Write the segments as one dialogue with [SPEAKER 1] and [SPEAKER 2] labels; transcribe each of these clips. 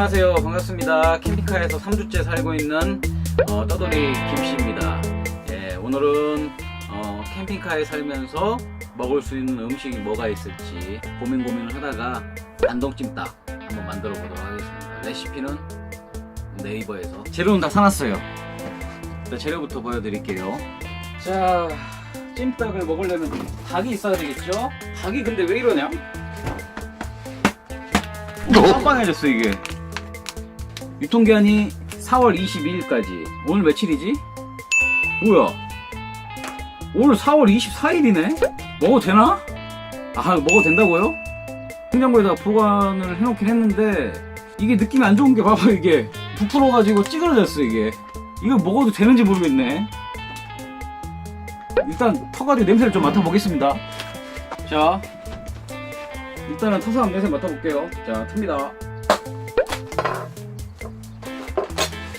[SPEAKER 1] 안녕하세요. 반갑습니다. 캠핑카에서 3주째 살고 있는 어, 떠돌이 김씨입니다. 예, 오늘은 어, 캠핑카에 살면서 먹을 수 있는 음식이 뭐가 있을지 고민 고민을 하다가 안동찜닭 한번 만들어 보도록 하겠습니다. 레시피는 네이버에서 재료는 다 사놨어요. 자, 재료부터 보여드릴게요. 자, 찜닭을 먹으려면 닭이 있어야 되겠죠? 닭이 근데 왜 이러냐? 깜빵해졌어 이게 유통기한이 4월 22일까지 오늘 며칠이지? 뭐야 오늘 4월 24일이네? 먹어도 되나? 아 먹어도 된다고요? 냉장고에다가 보관을 해놓긴 했는데 이게 느낌이 안 좋은 게 봐봐 이게 부풀어가지고 찌그러졌어 이게 이거 먹어도 되는지 모르겠네 일단 터가지고 냄새를 좀 맡아보겠습니다 자 일단은 터서 냄새 맡아볼게요. 자, 틉니다.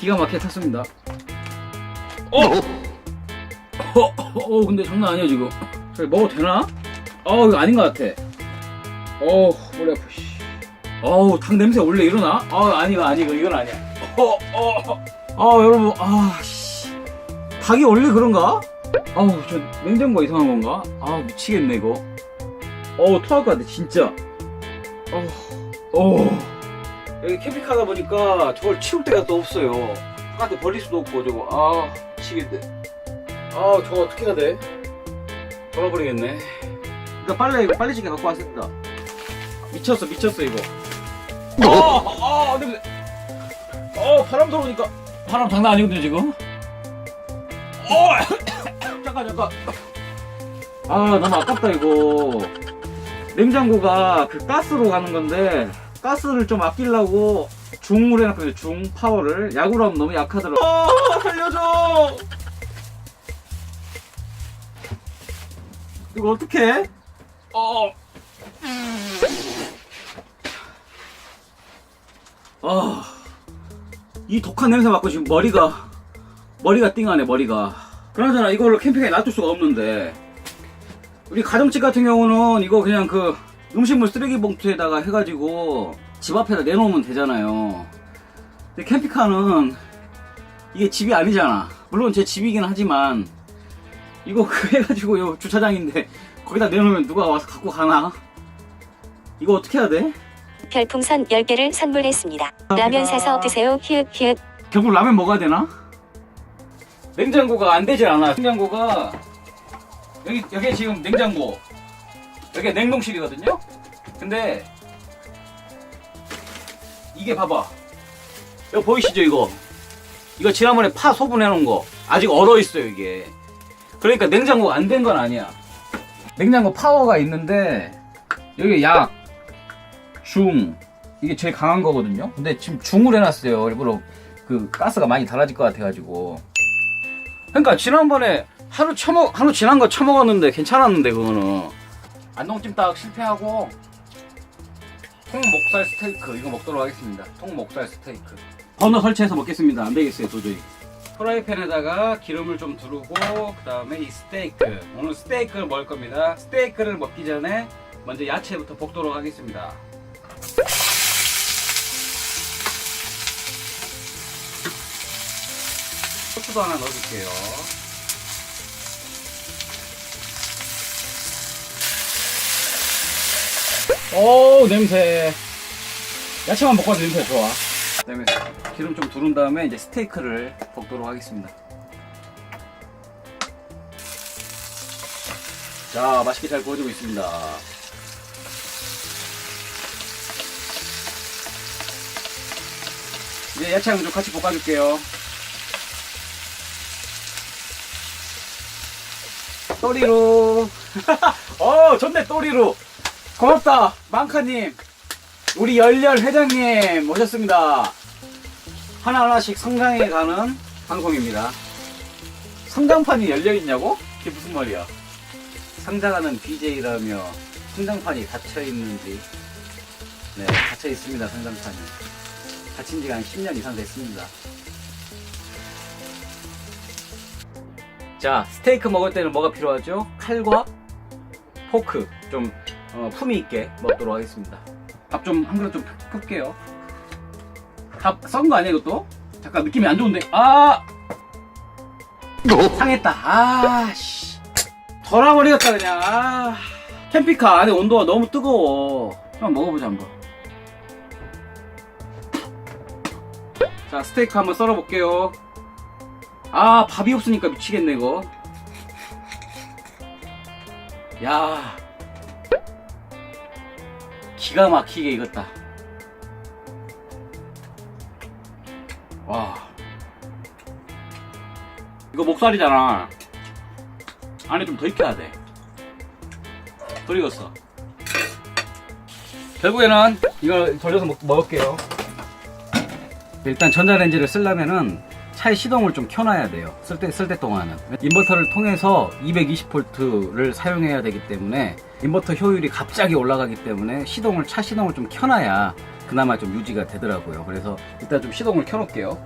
[SPEAKER 1] 기가 막히게 탔습니다. 어! 어, 어, 근데 장난 아니야, 지금. 저기 먹어도 되나? 어, 이거 아닌 것 같아. 어, 머리 아파, 씨. 어우, 닭 냄새 원래 이러나? 어, 아니가, 아니가, 이건 아니야. 어, 어, 어, 여러분, 아, 씨. 닭이 원래 그런가? 아우, 저 냉장고가 이상한 건가? 아, 미치겠네, 이거. 어우 토할 것 같아 진짜 어우 어우 여기 캠핑카다 보니까 저걸 치울 데가 또 없어요. 바깥에 버릴 수도 없고 저거. 아 미치겠네. 아 저거 어떻게 해야 돼? 돌아버리겠네. 그러니까 빨래 이거 빨래지게 갖고 왔습니다. 미쳤어 미쳤어 이거. 아아 냄새 어 바람 들어오니까. 바람 장난 아니거든요 지금? 어 잠깐 잠깐. 아 너무 아깝다 이거. 냉장고가 그 가스로 가는 건데 가스를 좀 아끼려고 중을 해놨거든요 중 파워를 약으로 하면 너무 약하더라고. 어 살려줘! 이거 어떡해? 어. 아, 이 독한 냄새 맡고 지금 머리가 머리가 띵하네 머리가. 그나저나 이걸로 캠핑에 놔둘 수가 없는데. 우리 가정집 같은 경우는 이거 그냥 그 음식물 쓰레기 봉투에다가 해가지고 집 앞에다 내놓으면 되잖아요. 근데 캠핑카는 이게 집이 아니잖아. 물론 제 집이긴 하지만 이거 그 해가지고 요 주차장인데 거기다 내놓으면 누가 와서 갖고 가나? 이거 어떻게 해야 돼?
[SPEAKER 2] 별풍선 10개를 선물했습니다. 라면 사서 드세요. 히읗 히읗.
[SPEAKER 1] 결국 라면 먹어야 되나? 냉장고가 안 되질 않아. 냉장고가 여기 여기 지금 냉장고 여기 냉동실이거든요. 근데 이게 봐봐. 이거 보이시죠 이거? 이거 지난번에 파 소분해 놓은 거 아직 얼어 있어요 이게. 그러니까 냉장고가 안된 건 아니야. 냉장고 파워가 있는데 여기 약, 중 이게 제일 강한 거거든요. 근데 지금 중을 해놨어요. 일부러 그 가스가 많이 달아질 것 같아가지고. 그러니까 지난번에 하루 처먹 하루 지난 거 처먹었는데 괜찮았는데 그거는 안동찜닭 실패하고 통목살 스테이크 이거 먹도록 하겠습니다. 통목살 스테이크. 버너 설치해서 먹겠습니다. 안 되겠어요 도저히. 프라이팬에다가 기름을 좀 두르고 그 다음에 이 스테이크 오늘 스테이크를 먹을 겁니다. 스테이크를 먹기 전에 먼저 야채부터 볶도록 하겠습니다. 소스도 하나 넣어줄게요. 오 냄새. 야채만 볶아도 냄새 좋아. 그다음에 기름 좀 두른 다음에 이제 스테이크를 볶도록 하겠습니다. 자 맛있게 잘 구워지고 있습니다. 이제 야채랑 좀 같이 볶아줄게요. 또리로. 어, 좋네, 또리로. 고맙다, 망카님. 우리 열렬 회장님 오셨습니다. 하나하나씩 성장해 가는 방송입니다. 성장판이 열려있냐고? 그게 무슨 말이야? 성장하는 BJ라며 성장판이 닫혀있는지. 네, 닫혀있습니다, 성장판이. 닫힌 지가 한 10년 이상 됐습니다. 자, 스테이크 먹을 때는 뭐가 필요하죠? 칼과 포크 좀 어, 품위 있게 먹도록 하겠습니다. 밥 좀 한 그릇 좀 풀게요. 다 썩은 거 아니야 이것도? 잠깐 느낌이 안 좋은데? 아! 상했다. 아씨. 덜어버리겠다 그냥. 아. 캠핑카 안에 온도가 너무 뜨거워. 한번 먹어보자 한번. 자 스테이크 한번 썰어볼게요. 아 밥이 없으니까 미치겠네 이거. 야 기가 막히게 익었다. 와. 이거 목살이잖아. 안에 좀 더 익혀야 돼. 덜 익었어. 결국에는 이걸 돌려서 먹, 먹을게요. 일단 전자레인지를 쓰려면은 차의 시동을 좀 켜놔야 돼요. 쓸 때, 쓸 때 동안은. 인버터를 통해서 220V를 사용해야 되기 때문에 인버터 효율이 갑자기 올라가기 때문에 시동을, 차 시동을 좀 켜놔야 그나마 좀 유지가 되더라고요. 그래서 일단 좀 시동을 켜놓을게요.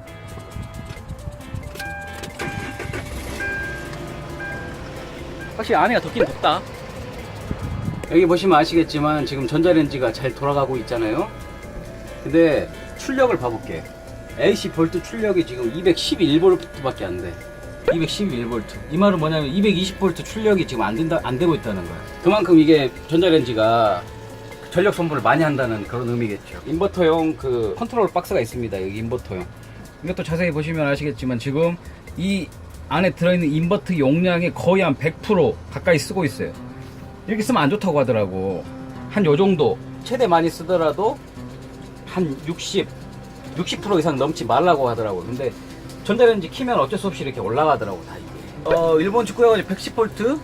[SPEAKER 1] 확실히 안에가 덥긴 덥다. 여기 보시면 아시겠지만 지금 전자레인지가 잘 돌아가고 있잖아요. 근데 출력을 봐볼게. AC 볼트 출력이 지금 211볼트밖에 안 돼. 211볼트. 이 말은 뭐냐면 220볼트 출력이 지금 안 된다 안 되고 있다는 거야. 그만큼 이게 전자레인지가 전력 손보를 많이 한다는 그런 의미겠죠. 인버터용 그 컨트롤 박스가 있습니다. 여기 인버터용. 이것도 자세히 보시면 아시겠지만 지금 이 안에 들어있는 인버터 용량의 거의 한 100% 가까이 쓰고 있어요. 이렇게 쓰면 안 좋다고 하더라고. 한 요 정도 최대 많이 쓰더라도 한 60, 60% 이상 넘지 말라고 하더라고요. 근데 전자레인지 키면 어쩔 수 없이 이렇게 올라가더라고 다 이게. 어 일본 직구여가지고 110V?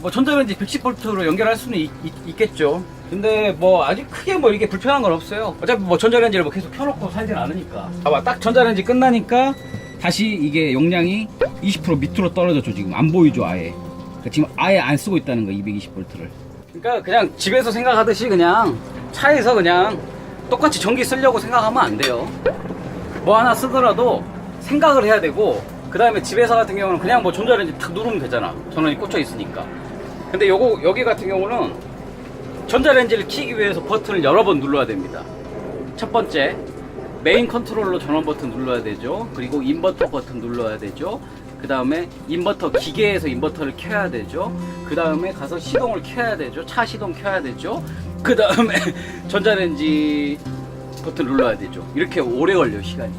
[SPEAKER 1] 뭐 전자레인지 110V로 연결할 수는 있, 겠죠 근데 뭐 아직 크게 뭐 이게 불편한 건 없어요. 어차피 뭐 전자레인지를 뭐 계속 켜놓고 살진 않으니까. 봐봐 딱 전자레인지 끝나니까 다시 이게 용량이 20% 밑으로 떨어졌죠 지금 안 보이죠 아예. 그러니까 지금 아예 안 쓰고 있다는 거 220V를. 그러니까 그냥 집에서 생각하듯이 그냥 차에서 그냥 똑같이 전기 쓰려고 생각하면 안 돼요. 뭐 하나 쓰더라도 생각을 해야 되고 그 다음에 집에서 같은 경우는 그냥 뭐 전자레인지 탁 누르면 되잖아. 전원이 꽂혀 있으니까. 근데 요거 여기 같은 경우는 전자레인지를 켜기 위해서 버튼을 여러 번 눌러야 됩니다. 첫 번째 메인 컨트롤러 전원 버튼 눌러야 되죠. 그리고 인버터 버튼 눌러야 되죠. 그 다음에 인버터 기계에서 인버터를 켜야 되죠. 그 다음에 가서 시동을 켜야 되죠. 차 시동 켜야 되죠. 그 다음에 전자레인지 버튼 눌러야 되죠. 이렇게 오래 걸려 요 시간이.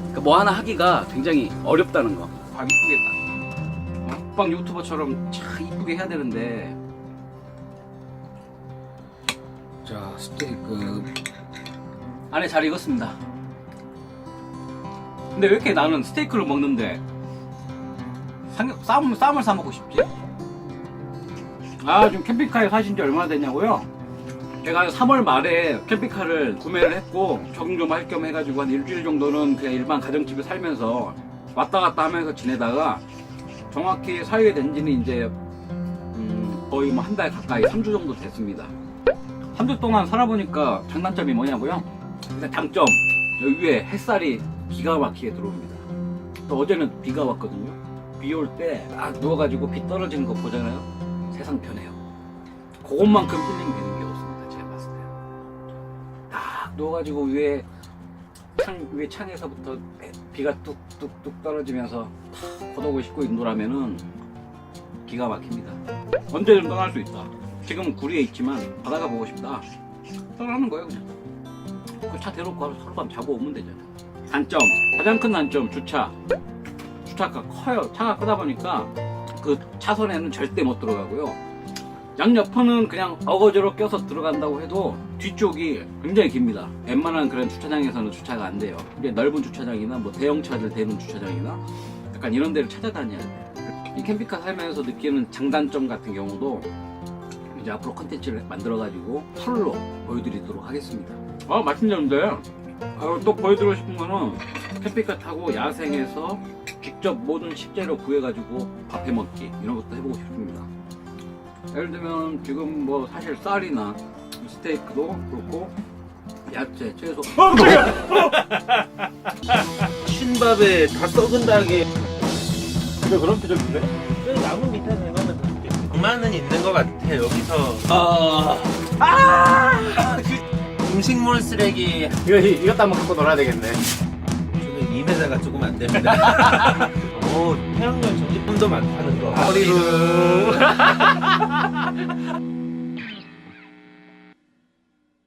[SPEAKER 1] 그러니까 뭐 하나 하기가 굉장히 어렵다는 거. 아 이쁘게 딱 어? 먹방 유튜버처럼 참 이쁘게 해야 되는데. 자 스테이크 안에 잘 익었습니다. 근데 왜 이렇게 나는 스테이크를 먹는데 삼겹, 쌈, 쌈을 싸 먹고 싶지? 아, 지금 캠핑카에 사신 지 얼마나 됐냐고요? 제가 3월 말에 캠핑카를 구매를 했고 적응 좀 할 겸 해가지고 한 일주일 정도는 그냥 일반 가정집에 살면서 왔다 갔다 하면서 지내다가 정확히 살게 된 지는 이제 음, 거의 뭐 한 달 가까이 3주 정도 됐습니다. 3주 동안 살아보니까 장단점이 뭐냐고요? 일단 장점 여기 위에 햇살이 기가 막히게 들어옵니다. 또 어제는 비가 왔거든요. 비 올때딱 누워가지고 비 떨어지는 거 보잖아요. 세상 편해요. 그것만큼 힐링 되는 게 없습니다. 제가 봤을 때. 딱 누워가지고 위에 창, 위에 창에서부터 비가 뚝뚝뚝 떨어지면서 탁 걷어고 씻고 있노라면은 기가 막힙니다. 언제든 떠날 수 있다. 지금은 구리에 있지만 바다가 보고 싶다. 떠나는 거예요, 그냥. 그 차 대놓고 하룻밤 자고 오면 되잖아요. 단점, 가장 큰 단점, 주차. 주차가 커요. 차가 크다 보니까 그 차선에는 절대 못 들어가고요. 양옆은 그냥 어거지로 껴서 들어간다고 해도 뒤쪽이 굉장히 깁니다. 웬만한 그런 주차장에서는 주차가 안 돼요. 이제 넓은 주차장이나 뭐 대형차들 대는 주차장이나 약간 이런 데를 찾아다녀야 돼요. 이 캠핑카 살면서 느끼는 장단점 같은 경우도 이제 앞으로 컨텐츠를 만들어가지고 풀로 보여드리도록 하겠습니다. 아, 맛있는데? 아, 또 보여드리고 싶은 거는 캠핑카 타고 야생에서 직접 모든 식재료 구해가지고 밥해 먹기 이런 것도 해보고 싶습니다. 예를 들면 지금 뭐 사실 쌀이나 스테이크도 그렇고 야채, 채소 어,
[SPEAKER 3] 신밥에 다 썩은 닭에
[SPEAKER 1] 왜 그런 표정인데?
[SPEAKER 3] 그 나무 밑에 내놓으면 되는데 그만은 있는 것 같아 여기서
[SPEAKER 1] 아,
[SPEAKER 3] 아! 그
[SPEAKER 1] 음식물 쓰레기
[SPEAKER 4] 이거 이것도 한번 갖고 놀아야 되겠네.
[SPEAKER 3] 폐자가 조금 안 됩니다. 오, 태양열 정지품도 많다는 거.
[SPEAKER 1] 허리로.